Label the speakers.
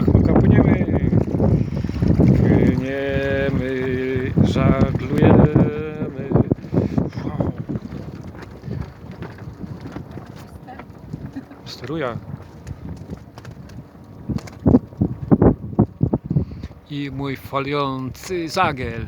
Speaker 1: chmurka, no, płyniemy. Płyniemy, żaglujemy. Wow. Steruję. I mój foliący zagiel.